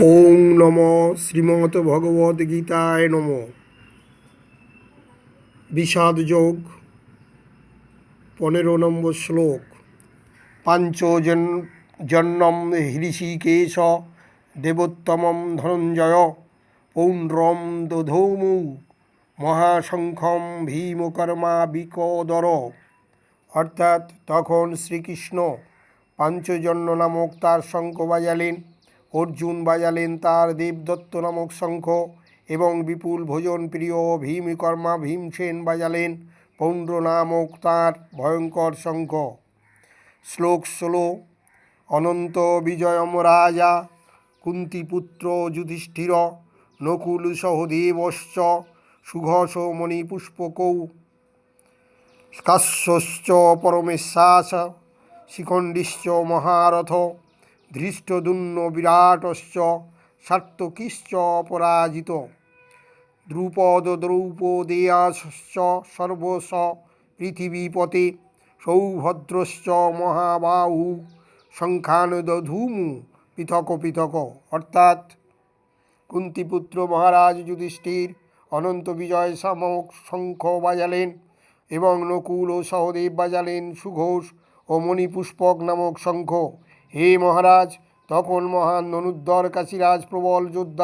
ওং নম শ্রীমৎ ভগবদ গীতায় নম। বিষাদ যোগ, পনেরো নম্বর শ্লোক। পাঞ্চজন জন্মম হৃষিকেশ, দেবোত্তমম ধনঞ্জয় পৌণ্ড্রম দধৌমু, মহাশঙ্খম ভীমকর্মা বিকদর। অর্থাৎ তখন শ্রীকৃষ্ণ পাঞ্চজন্য নামক তার শঙ্খ বাজালেন। অর্জুন বাজালেন তার দেবদত্ত নামক শঙ্খ এবং বিপুল ভোজন প্রিয় ভীমকর্মা ভীমসেন বাজালেন পৌণ্ড্র নামক তাঁর ভয়ঙ্কর শঙ্খ। শ্লোক ষোলো, অনন্ত বিজয়ম রাজা, কুন্তিপুত্র যুধিষ্ঠির, নকুল সহদেবশ্চ সুঘোষ মণিপুষ্পকৌ, কাশ্যশ্চ পরমেশ্বাস, শিখণ্ডিশ্চ মহারথ। ধৃষ্টদুন্ন বিরাটশ্চ সার্থকিশ্চ পরাজিত। দ্রুপদ দ্রৌপদেয়াশ্চ সর্বস পৃথিবীপতে সৌভদ্রশ্চ মহাবাহু সংখ্যানদধূমু পৃথক পৃথক। অর্থাৎ কুন্তিপুত্র মহারাজ যুধিষ্ঠির, অনন্ত বিজয় সামক শঙ্খ বাজালেন এবং নকুল ও সহদেব বাজালেন সুঘোষ ও মণিপুষ্পক নামক শঙ্খ। হে মহারাজ তখন মহান ননুদ্দর কাশীরাজ প্রবল যোদ্ধা